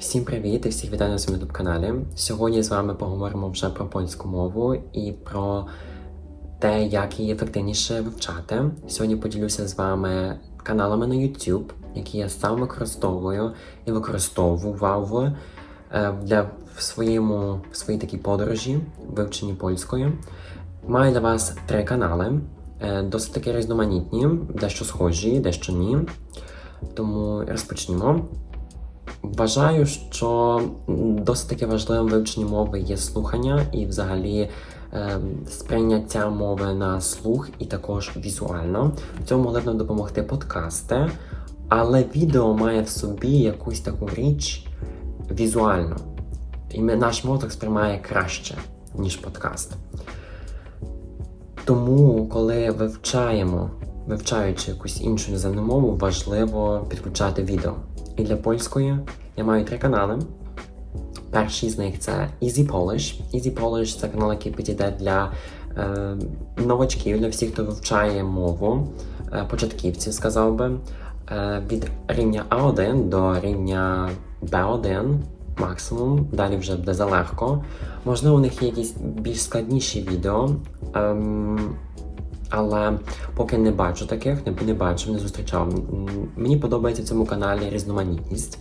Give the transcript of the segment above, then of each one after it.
Всім привіт і всіх вітаю на своєму youtube каналі. Сьогодні з вами поговоримо вже про польську мову і про те, як її ефективніше вивчати. Сьогодні поділюся з вами каналами на YouTube, які я сам використовую і використовував е, для в своєму в своїй такій подорожі вивченні польської. Маю для вас три канали, е, досить таки різноманітні, дещо схожі, дещо ні. Тому розпочнімо. Вважаю, що досить таки важливим в вивченні мови є слухання і взагалі ем, сприйняття мови на слух і також візуально. В цьому могли допомогти подкасти, але відео має в собі якусь таку річ візуально. І наш мозок сприймає краще, ніж подкаст. Тому, коли вивчаємо, вивчаючи якусь іншу іноземну мову, важливо підключати відео. І для польської я маю три канали. Перший з них це Easy Polish. Easy Polish це канал, який підійде для е, новачків, для всіх, хто вивчає мову, е, початківців, сказав би, е, від рівня А1 до рівня Б1 максимум. Далі вже буде залегко. Можливо, у них є якісь більш складніші відео. Ем, але поки не бачу таких, не, не бачив, не зустрічав. Мені подобається в цьому каналі різноманітність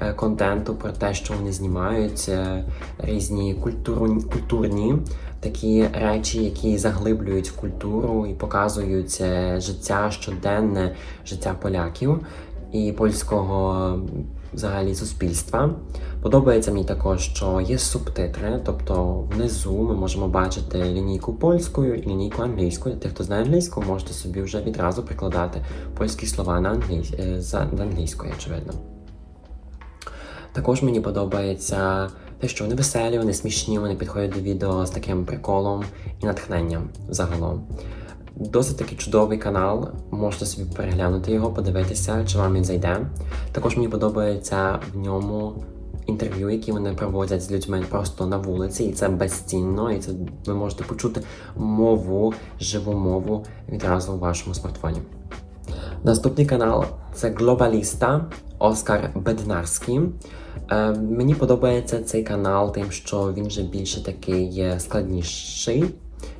е, контенту про те, що вони знімають, е, різні культурні, культурні такі речі, які заглиблюють культуру і показують е, життя щоденне, життя поляків і польського взагалі суспільства. Подобається мені також, що є субтитри, тобто внизу ми можемо бачити лінійку польською і лінійку англійською. Тих, хто знає англійську, можете собі вже відразу прикладати польські слова на англій... е, з англійської, очевидно. Також мені подобається те, що вони веселі, вони смішні, вони підходять до відео з таким приколом і натхненням загалом. Досить таки чудовий канал, можете собі переглянути його, подивитися, чи вам він зайде. Також мені подобається в ньому інтерв'ю, які вони проводять з людьми просто на вулиці, і це безцінно, і це ви можете почути мову, живу мову відразу у вашому смартфоні. Наступний канал це Глобаліста Оскар Беднарський. Е, мені подобається цей канал тим, що він вже більше такий складніший,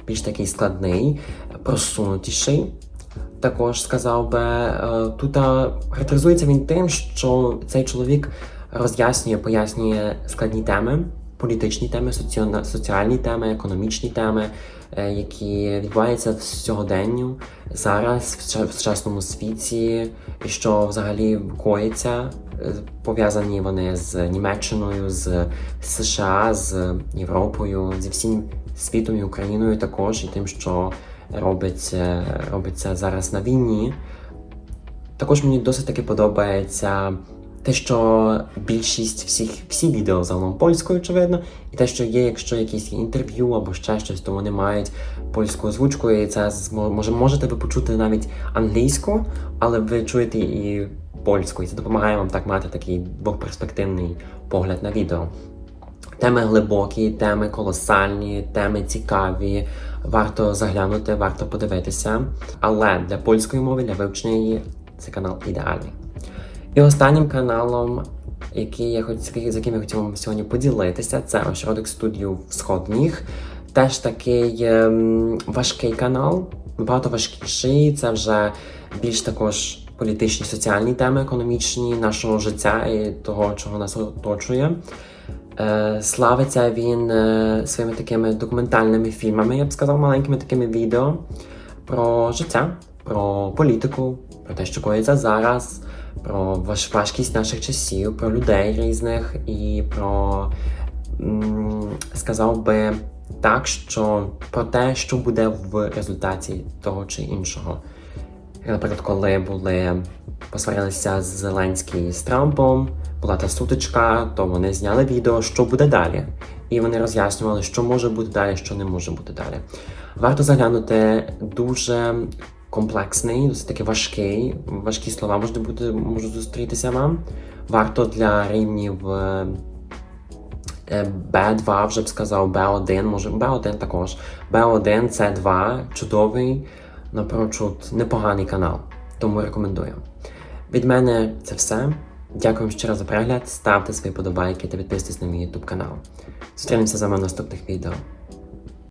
більш такий складний, просунутіший. Також сказав би, е, тут е, характеризується він тим, що цей чоловік роз'яснює, пояснює складні теми, політичні теми, соціальні теми, економічні теми, е, які відбуваються в сьогоденню зараз в суча- сучасному світі, і що взагалі коїться. Пов'язані вони з Німеччиною, з США, з Європою, зі всім світом і Україною також, і тим, що робиться, робиться зараз на війні. Також мені досить таки подобається те, що більшість всіх всі відео загалом польською, очевидно, і те, що є, якщо якісь інтерв'ю або ще щось, то вони мають польську озвучку, і це може можете ви почути навіть англійську, але ви чуєте і польську, і це допомагає вам так мати такий двохперспективний погляд на відео. Теми глибокі, теми колосальні, теми цікаві. Варто заглянути, варто подивитися. Але для польської мови, для вивчення її, цей канал ідеальний. І останнім каналом, який я хоч з яким я хотів вам сьогодні поділитися, це Ошродик студію Всходніх. Теж такий ем, важкий канал, набагато важкіший. Це вже більш також політичні, соціальні теми, економічні нашого життя і того, чого нас оточує. Е, славиться він е, своїми такими документальними фільмами, я б сказав, маленькими такими відео про життя, про політику, про те, що коїться зараз, про важ- важкість наших часів, про людей різних і про, сказав би, так, що про те, що буде в результаті того чи іншого. Наприклад, коли були посварилися Зеленський з Трампом, була та сутичка, то вони зняли відео, що буде далі. І вони роз'яснювали, що може бути далі, що не може бути далі. Варто заглянути дуже комплексний, досить таки важкий. Важкі слова можуть бути, можуть зустрітися вам. Варто для рівнів е, е, B2, вже б сказав, B1, може B1 також. B1, C2, чудовий, напрочуд непоганий канал. Тому рекомендую. Від мене це все. Дякую вам раз за перегляд, ставте свої подобайки та підписуйтесь на мій YouTube канал. Зустрінемося з вами в наступних відео.